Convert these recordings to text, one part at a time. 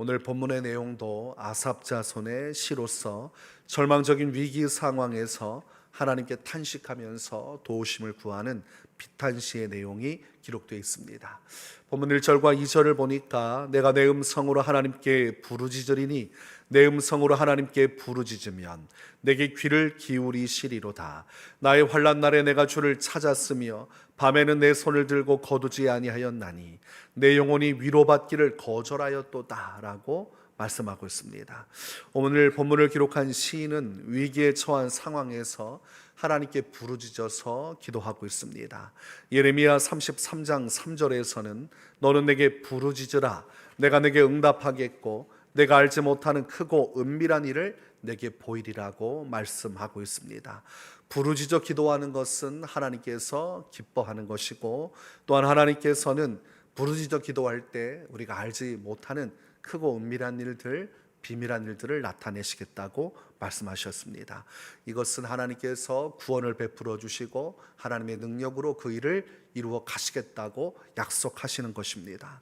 오늘 본문의 내용도 아삽 자손의 시로서 절망적인 위기 상황에서 하나님께 탄식하면서 도우심을 구하는 비탄시의 내용이 기록되어 있습니다. 본문 1절과 2절을 보니까 내가 내 음성으로 하나님께 부르짖으리니 내 음성으로 하나님께 부르짖으면 내게 귀를 기울이시리로다. 나의 환난 날에 내가 주를 찾았으며 밤에는 내 손을 들고 거두지 아니하였나니 내 영혼이 위로받기를 거절하였도다라고 말씀하고 있습니다. 오늘 본문을 기록한 시인은 위기에 처한 상황에서 하나님께 부르짖어서 기도하고 있습니다. 예레미야 33장 3절에서는 너는 내게 부르짖으라 내가 내게 응답하겠고 내가 알지 못하는 크고 은밀한 일을 내게 보이리라고 말씀하고 있습니다. 부르짖어 기도하는 것은 하나님께서 기뻐하는 것이고 또한 하나님께서는 부르짖어 기도할 때 우리가 알지 못하는 크고 은밀한 일들, 비밀한 일들을 나타내시겠다고 말씀하셨습니다. 이것은 하나님께서 구원을 베풀어 주시고 하나님의 능력으로 그 일을 이루어 가시겠다고 약속하시는 것입니다.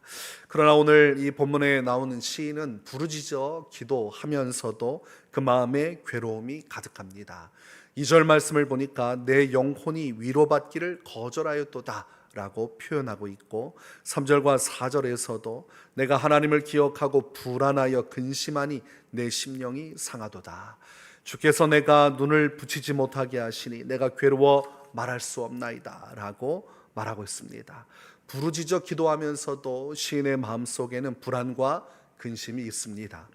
그러나 오늘 이 본문에 나오는 시인은 부르짖어 기도하면서도 그 마음에 괴로움이 가득합니다. 2절 말씀을 보니까 내 영혼이 위로받기를 거절하였도다 라고 표현하고 있고 3절과 4절에서도 내가 하나님을 기억하고 불안하여 근심하니 내 심령이 상하도다. 주께서 내가 눈을 붙이지 못하게 하시니 내가 괴로워 말할 수 없나이다 라고 말하고 있습니다. 부르짖어 기도하면서도 시인의 마음속에는 불안과 근심이 있습니다.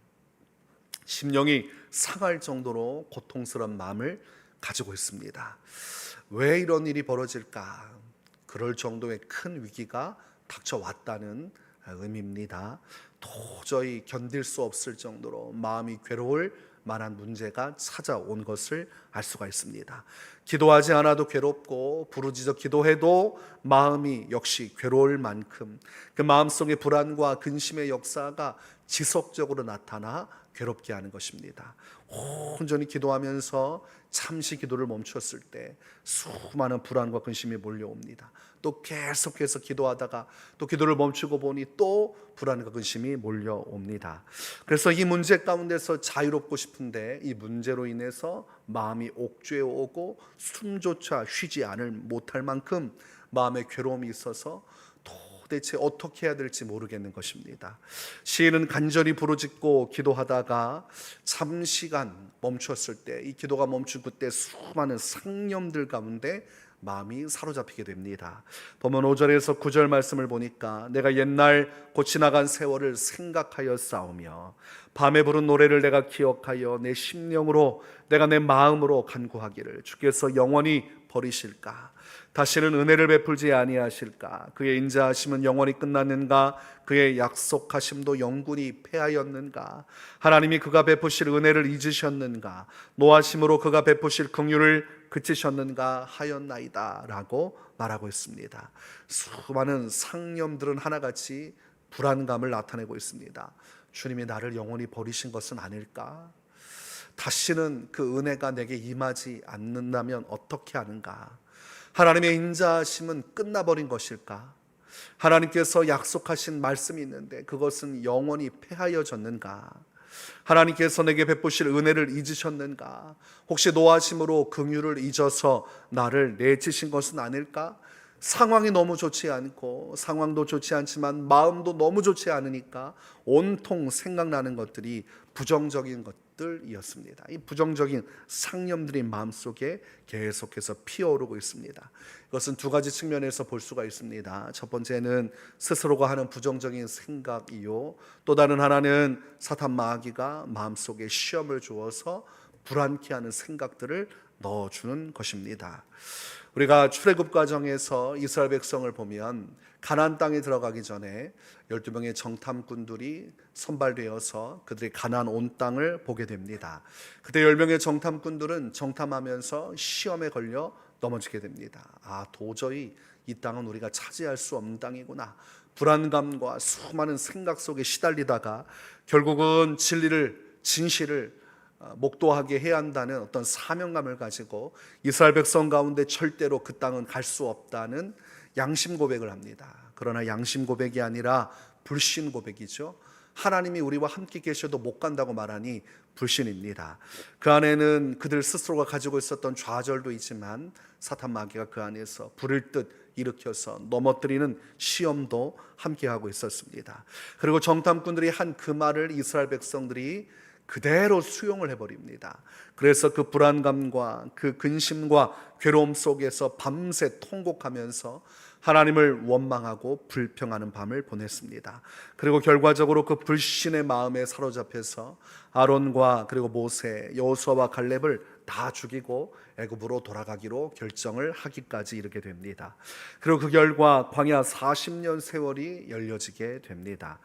심령이 상할 정도로 고통스러운 마음을 가지고 있습니다. 왜 이런 일이 벌어질까? 그럴 정도의 큰 위기가 닥쳐왔다는 의미입니다. 도저히 견딜 수 없을 정도로 마음이 괴로울 만한 문제가 찾아온 것을 알 수가 있습니다. 기도하지 않아도 괴롭고 부르짖어 기도해도 마음이 역시 괴로울 만큼 그 마음속의 불안과 근심의 역사가 지속적으로 나타나 괴롭게 하는 것입니다. 온전히 기도하면서 잠시 기도를 멈췄을 때 수많은 불안과 근심이 몰려옵니다. 또 계속해서 기도하다가 또 기도를 멈추고 보니 또 불안과 근심이 몰려옵니다. 그래서 이 문제 가운데서 자유롭고 싶은데 이 문제로 인해서 마음이 옥죄어 오고 숨조차 쉬지 않을 못할 만큼 마음의 괴로움이 있어서 도 대체 어떻게 해야 될지 모르겠는 것입니다. 시인은 간절히 부르짖고 기도하다가 잠시간 멈췄을 때 이 기도가 멈춘 그때 수많은 상념들 가운데 마음이 사로잡히게 됩니다. 보면 5절에서 9절 말씀을 보니까 내가 옛날 고치 나간 세월을 생각하여 싸우며 밤에 부른 노래를 내가 기억하여 내 심령으로 내가 내 마음으로 간구하기를 주께서 영원히 버리실까 다시는 은혜를 베풀지 아니하실까 그의 인자하심은 영원히 끝났는가 그의 약속하심도 영군이 패하였는가 하나님이 그가 베푸실 은혜를 잊으셨는가 노하심으로 그가 베푸실 긍휼을 그치셨는가 하였나이다라고 말하고 있습니다. 수많은 상념들은 하나같이 불안감을 나타내고 있습니다. 주님이 나를 영원히 버리신 것은 아닐까? 다시는 그 은혜가 내게 임하지 않는다면 어떻게 하는가? 하나님의 인자하심은 끝나버린 것일까? 하나님께서 약속하신 말씀이 있는데 그것은 영원히 폐하여졌는가? 하나님께서 내게 베푸실 은혜를 잊으셨는가? 혹시 노하심으로 긍휼을 잊어서 나를 내치신 것은 아닐까? 상황이 너무 좋지 않고 상황도 좋지 않지만 마음도 너무 좋지 않으니까 온통 생각나는 것들이 부정적인 것 들이었습니다. 이 부정적인 상념들이 마음속에 계속해서 피어오르고 있습니다. 이것은 두 가지 측면에서 볼 수가 있습니다. 첫 번째는 스스로가 하는 부정적인 생각이요. 또 다른 하나는 사탄 마귀가 마음속에 시험을 주어서 불안케 하는 생각들을 넣어주는 것입니다. 우리가 출애굽 과정에서 이스라엘 백성을 보면 가나안 땅에 들어가기 전에 12명의 정탐꾼들이 선발되어서 그들이 가나안 온 땅을 보게 됩니다. 그때 10명의 정탐꾼들은 정탐하면서 시험에 걸려 넘어지게 됩니다. 아, 도저히 이 땅은 우리가 차지할 수 없는 땅이구나. 불안감과 수많은 생각 속에 시달리다가 결국은 진리를 진실을 어, 목도하게 해야 한다는 어떤 사명감을 가지고 이스라엘 백성 가운데 절대로 그 땅은 갈 수 없다는 양심 고백을 합니다. 그러나 양심 고백이 아니라 불신 고백이죠. 하나님이 우리와 함께 계셔도 못 간다고 말하니 불신입니다. 그 안에는 그들 스스로가 가지고 있었던 좌절도 있지만 사탄 마귀가 그 안에서 불을 듯 일으켜서 넘어뜨리는 시험도 함께 하고 있었습니다. 그리고 정탐꾼들이 한 그 말을 이스라엘 백성들이 그대로 수용을 해버립니다. 그래서 그 불안감과 그 근심과 괴로움 속에서 밤새 통곡하면서 하나님을 원망하고 불평하는 밤을 보냈습니다. 그리고 결과적으로 그 불신의 마음에 사로잡혀서 아론과 그리고 모세, 여호수아와 갈렙을 다 죽이고 애굽으로 돌아가기로 결정을 하기까지 이르게 됩니다. 그리고 그 결과 광야 40년 세월이 열려지게 됩니다.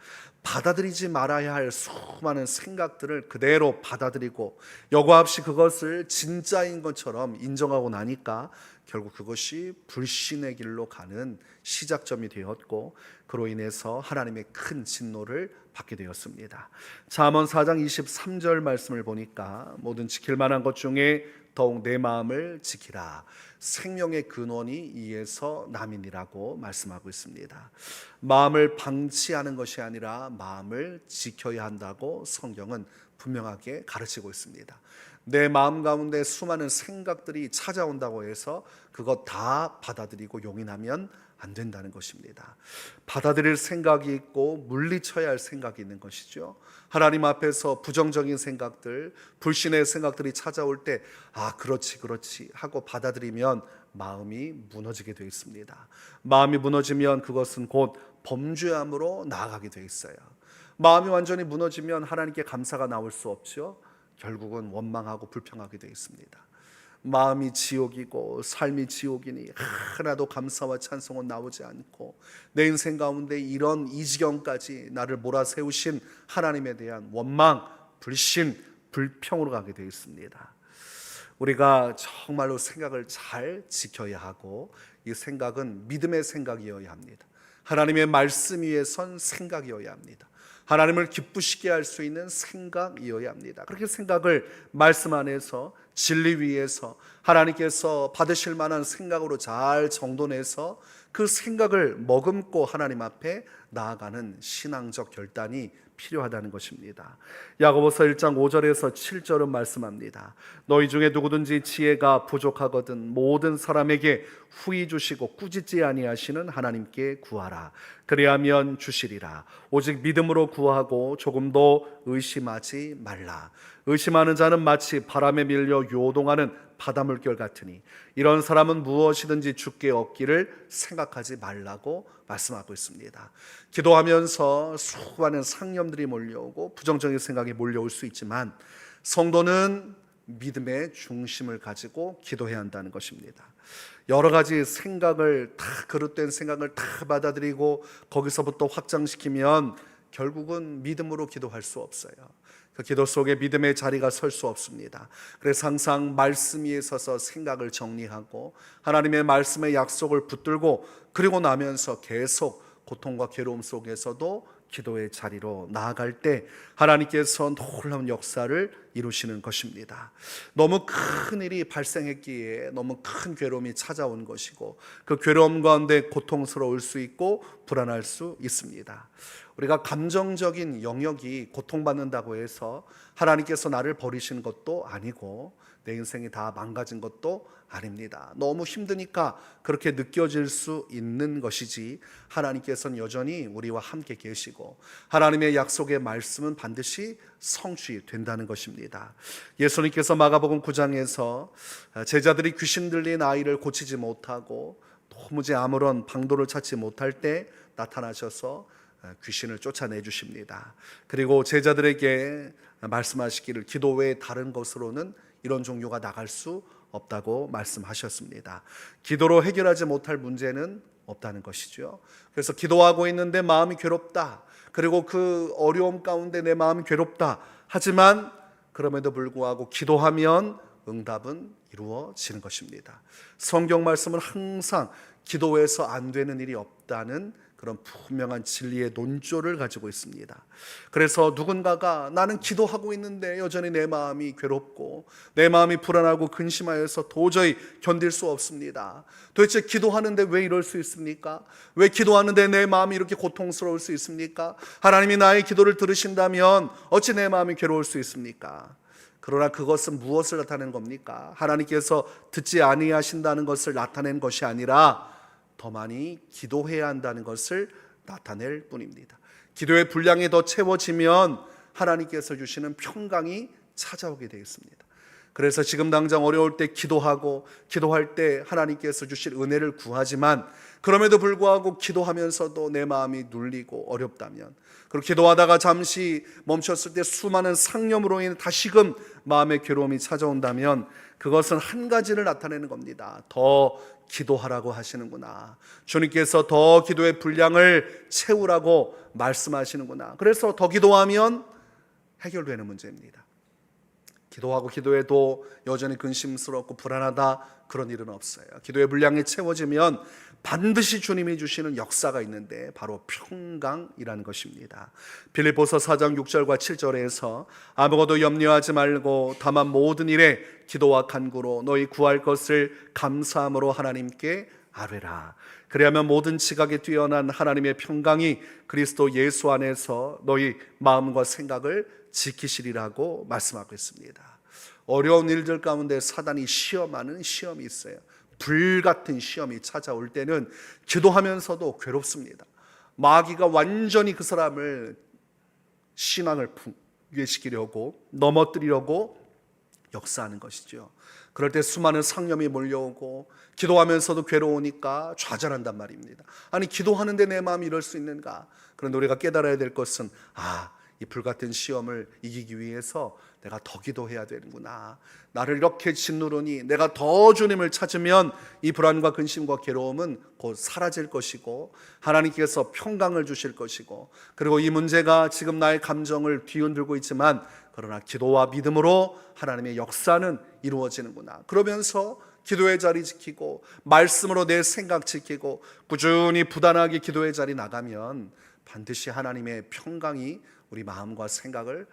받아들이지 말아야 할 수많은 생각들을 그대로 받아들이고 여과 없이 그것을 진짜인 것처럼 인정하고 나니까 결국 그것이 불신의 길로 가는 시작점이 되었고 그로 인해서 하나님의 큰 진노를 받게 되었습니다. 잠언 4장 23절 말씀을 보니까 모든 지킬 만한 것 중에 더욱 내 마음을 지키라. 생명의 근원이 이에서 남이니라고 말씀하고 있습니다. 마음을 방치하는 것이 아니라 마음을 지켜야 한다고 성경은 분명하게 가르치고 있습니다. 내 마음 가운데 수많은 생각들이 찾아온다고 해서 그것 다 받아들이고 용인하면 안 된다는 것입니다. 받아들일 생각이 있고 물리쳐야 할 생각이 있는 것이죠. 하나님 앞에서 부정적인 생각들, 불신의 생각들이 찾아올 때, 아, 그렇지, 그렇지 하고 받아들이면 마음이 무너지게 되어 있습니다. 마음이 무너지면 그것은 곧 범죄함으로 나아가게 되어 있어요. 마음이 완전히 무너지면 하나님께 감사가 나올 수 없죠. 결국은 원망하고 불평하게 되어 있습니다. 마음이 지옥이고 삶이 지옥이니 하나도 감사와 찬송은 나오지 않고 내 인생 가운데 이런 이 지경까지 나를 몰아세우신 하나님에 대한 원망, 불신, 불평으로 가게 되어 있습니다. 우리가 정말로 생각을 잘 지켜야 하고 이 생각은 믿음의 생각이어야 합니다. 하나님의 말씀 위에 선 생각이어야 합니다. 하나님을 기쁘시게 할 수 있는 생각이어야 합니다. 그렇게 생각을 말씀 안에서 진리 위에서 하나님께서 받으실 만한 생각으로 잘 정돈해서 그 생각을 머금고 하나님 앞에 나아가는 신앙적 결단이 필요하다는 것입니다. 야고보서 1장 5절에서 7절은 말씀합니다. 너희 중에 누구든지 지혜가 부족하거든 모든 사람에게 후히 주시고 꾸짖지 아니하시는 하나님께 구하라. 그리하면 주시리라. 오직 믿음으로 구하고 조금도 의심하지 말라. 의심하는 자는 마치 바람에 밀려 요동하는 바닷물결 같으니 이런 사람은 무엇이든지 죽게 얻기를 생각하지 말라고 말씀하고 있습니다. 기도하면서 수많은 상념들이 몰려오고 부정적인 생각이 몰려올 수 있지만 성도는 믿음의 중심을 가지고 기도해야 한다는 것입니다. 여러 가지 생각을 다 그릇된 생각을 다 받아들이고 거기서부터 확장시키면 결국은 믿음으로 기도할 수 없어요. 그 기도 속에 믿음의 자리가 설 수 없습니다. 그래서 항상 말씀 위에 서서 생각을 정리하고 하나님의 말씀의 약속을 붙들고 그리고 나면서 계속 고통과 괴로움 속에서도 기도의 자리로 나아갈 때 하나님께서 놀라운 역사를 이루시는 것입니다. 너무 큰 일이 발생했기에 너무 큰 괴로움이 찾아온 것이고 그 괴로움 가운데 고통스러울 수 있고 불안할 수 있습니다. 우리가 감정적인 영역이 고통받는다고 해서 하나님께서 나를 버리신 것도 아니고 내 인생이 다 망가진 것도 아닙니다. 너무 힘드니까 그렇게 느껴질 수 있는 것이지 하나님께서는 여전히 우리와 함께 계시고 하나님의 약속의 말씀은 반드시 성취된다는 것입니다. 예수님께서 마가복음 9장에서 제자들이 귀신 들린 아이를 고치지 못하고 도무지 아무런 방도를 찾지 못할 때 나타나셔서 귀신을 쫓아내 주십니다. 그리고 제자들에게 말씀하시기를 기도 외에 다른 것으로는 이런 종류가 나갈 수 없다고 말씀하셨습니다. 기도로 해결하지 못할 문제는 없다는 것이죠. 그래서 기도하고 있는데 마음이 괴롭다. 그리고 그 어려움 가운데 내 마음이 괴롭다. 하지만 그럼에도 불구하고 기도하면 응답은 이루어지는 것입니다. 성경 말씀은 항상 기도해서 안 되는 일이 없다는 그런 분명한 진리의 논조를 가지고 있습니다. 그래서 누군가가 나는 기도하고 있는데 여전히 내 마음이 괴롭고 내 마음이 불안하고 근심하여서 도저히 견딜 수 없습니다. 도대체 기도하는데 왜 이럴 수 있습니까? 왜 기도하는데 내 마음이 이렇게 고통스러울 수 있습니까? 하나님이 나의 기도를 들으신다면 어찌 내 마음이 괴로울 수 있습니까? 그러나 그것은 무엇을 나타내는 겁니까? 하나님께서 듣지 아니하신다는 것을 나타낸 것이 아니라 더 많이 기도해야 한다는 것을 나타낼 뿐입니다. 기도의 분량이 더 채워지면 하나님께서 주시는 평강이 찾아오게 되겠습니다. 그래서 지금 당장 어려울 때 기도하고 기도할 때 하나님께서 주실 은혜를 구하지만 그럼에도 불구하고 기도하면서도 내 마음이 눌리고 어렵다면 그리고 기도하다가 잠시 멈췄을 때 수많은 상념으로 인해 다시금 마음의 괴로움이 찾아온다면 그것은 한 가지를 나타내는 겁니다. 더 기도하라고 하시는구나. 주님께서 더 기도의 분량을 채우라고 말씀하시는구나. 그래서 더 기도하면 해결되는 문제입니다. 기도하고 기도해도 여전히 근심스럽고 불안하다 그런 일은 없어요. 기도의 분량이 채워지면 반드시 주님이 주시는 역사가 있는데 바로 평강이라는 것입니다. 빌립보서 4장 6절과 7절에서 아무것도 염려하지 말고 다만 모든 일에 기도와 간구로 너희 구할 것을 감사함으로 하나님께 아뢰라. 그리하면 모든 지각에 뛰어난 하나님의 평강이 그리스도 예수 안에서 너희 마음과 생각을 지키시리라고 말씀하고 있습니다. 어려운 일들 가운데 사단이 시험하는 시험이 있어요. 불 같은 시험이 찾아올 때는 기도하면서도 괴롭습니다. 마귀가 완전히 그 사람을 신앙을 붕괴시키려고 넘어뜨리려고 역사하는 것이죠. 그럴 때 수많은 상념이 몰려오고 기도하면서도 괴로우니까 좌절한단 말입니다. 아니 기도하는데 내 마음이 이럴 수 있는가? 그런데 우리가 깨달아야 될 것은 아, 이 불같은 시험을 이기기 위해서 내가 더 기도해야 되는구나. 나를 이렇게 짓누르니 내가 더 주님을 찾으면 이 불안과 근심과 괴로움은 곧 사라질 것이고 하나님께서 평강을 주실 것이고 그리고 이 문제가 지금 나의 감정을 뒤흔들고 있지만 그러나 기도와 믿음으로 하나님의 역사는 이루어지는구나. 그러면서 기도의 자리 지키고 말씀으로 내 생각 지키고 꾸준히 부단하게 기도의 자리 나가면 반드시 하나님의 평강이 우리 마음과 생각을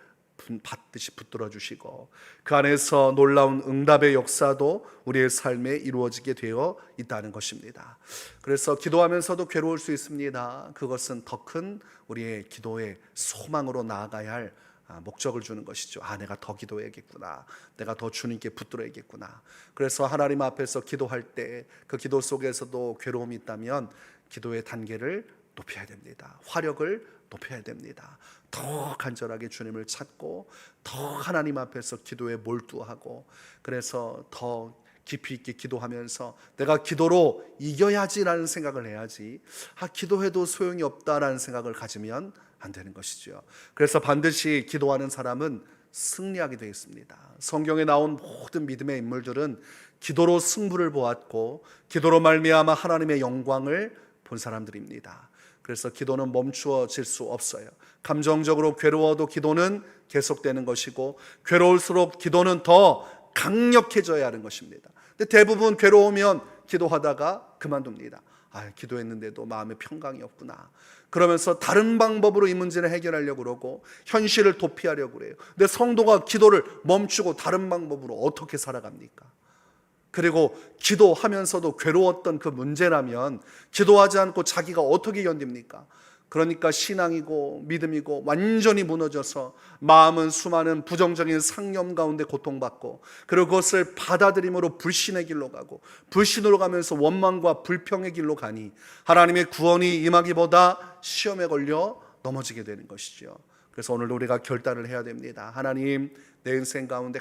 받듯이 붙들어 주시고 그 안에서 놀라운 응답의 역사도 우리의 삶에 이루어지게 되어 있다는 것입니다. 그래서 기도하면서도 괴로울 수 있습니다. 그것은 더 큰 우리의 기도의 소망으로 나아가야 할 아, 목적을 주는 것이죠. 아, 내가 더 기도해야겠구나. 내가 더 주님께 붙들어야겠구나. 그래서 하나님 앞에서 기도할 때 그 기도 속에서도 괴로움이 있다면 기도의 단계를 높여야 됩니다. 화력을 높여야 됩니다. 더 간절하게 주님을 찾고 더 하나님 앞에서 기도에 몰두하고 그래서 더 깊이 있게 기도하면서 내가 기도로 이겨야지라는 생각을 해야지 아 기도해도 소용이 없다라는 생각을 가지면 안 되는 것이죠. 그래서 반드시 기도하는 사람은 승리하게 되어 있습니다. 성경에 나온 모든 믿음의 인물들은 기도로 승부를 보았고 기도로 말미암아 하나님의 영광을 본 사람들입니다. 그래서 기도는 멈추어질 수 없어요. 감정적으로 괴로워도 기도는 계속되는 것이고 괴로울수록 기도는 더 강력해져야 하는 것입니다. 근데 대부분 괴로우면 기도하다가 그만둡니다. 아, 기도했는데도 마음에 평강이 없구나. 그러면서 다른 방법으로 이 문제를 해결하려고 그러고 현실을 도피하려고 그래요. 근데 성도가 기도를 멈추고 다른 방법으로 어떻게 살아갑니까? 그리고 기도하면서도 괴로웠던 그 문제라면 기도하지 않고 자기가 어떻게 견딥니까? 그러니까 신앙이고 믿음이고 완전히 무너져서 마음은 수많은 부정적인 상념 가운데 고통받고 그리고 그것을 받아들임으로 불신의 길로 가고 불신으로 가면서 원망과 불평의 길로 가니 하나님의 구원이 임하기보다 시험에 걸려 넘어지게 되는 것이죠. 그래서 오늘 우리가 결단을 해야 됩니다. 하나님 내 인생 가운데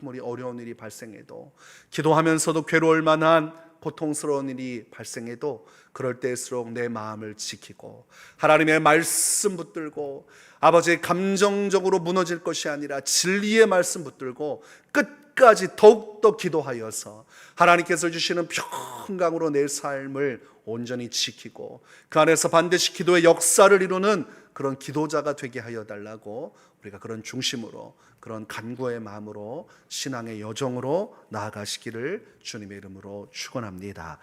아무리 어려운 일이 발생해도 기도하면서도 괴로울 만한 고통스러운 일이 발생해도 그럴 때일수록 내 마음을 지키고 하나님의 말씀 붙들고 아버지의 감정적으로 무너질 것이 아니라 진리의 말씀 붙들고 끝까지 더욱더 기도하여서 하나님께서 주시는 평강으로 내 삶을 온전히 지키고 그 안에서 반드시 기도의 역사를 이루는 그런 기도자가 되게 하여 달라고 우리가 그런 중심으로 그런 간구의 마음으로 신앙의 여정으로 나아가시기를 주님의 이름으로 축원합니다.